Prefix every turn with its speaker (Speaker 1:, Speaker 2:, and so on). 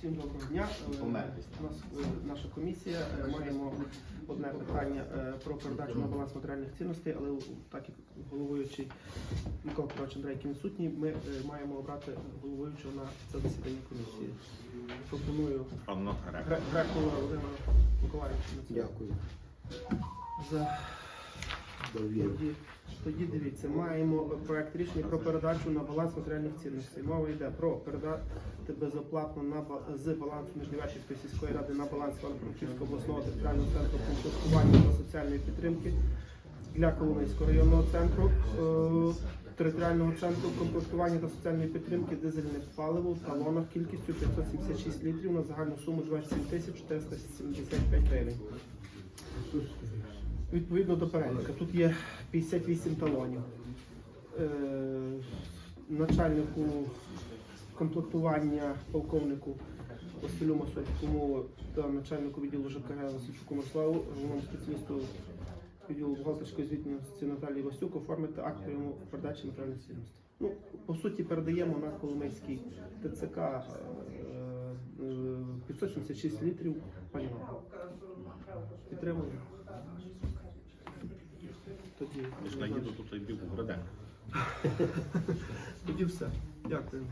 Speaker 1: Всім доброго дня. Е, У нас е, наша комісія. е, Маємо одне питання про передачу на баланс матеріальних цінностей, але так як головуючий Микола Петрович Андрейків відсутній, ми маємо обрати головуючого на це засідання комісії. Пропоную Греку Володимира Миколаївича.
Speaker 2: Дякую.
Speaker 1: За. Тоді, тоді дивіться, маємо проект рішення про передачу на баланс матеріальних цінностей. Мова йде про передати безоплатно на з балансу Міжневечівської сільської ради на баланс Івано-Франківського обласного територіального центру комплектування та соціальної підтримки для Коломийського районного центру. е, Територіального центру комплектування та соціальної підтримки дизельне паливо в талонах кількістю 576 літрів на загальну суму 27 тисяч 475 гривень. Відповідно до переліка. Тут є 58 талонів. Е, начальнику комплектування полковнику Василю Масоцькому та начальнику відділу ЖКГ Васильчуку Мирославу, головному спеціалісту відділу бухгалтерської звітності Наталії Васюк оформити акт прийому передачі матеріальних цінностей. Ну, по суті, передаємо на Коломийський ТЦК е, е, 576 літрів пального. Підтримуємо. Тоді,
Speaker 3: Я ж наїду тут і бігу в Граденко.
Speaker 1: тоді все. Дякую.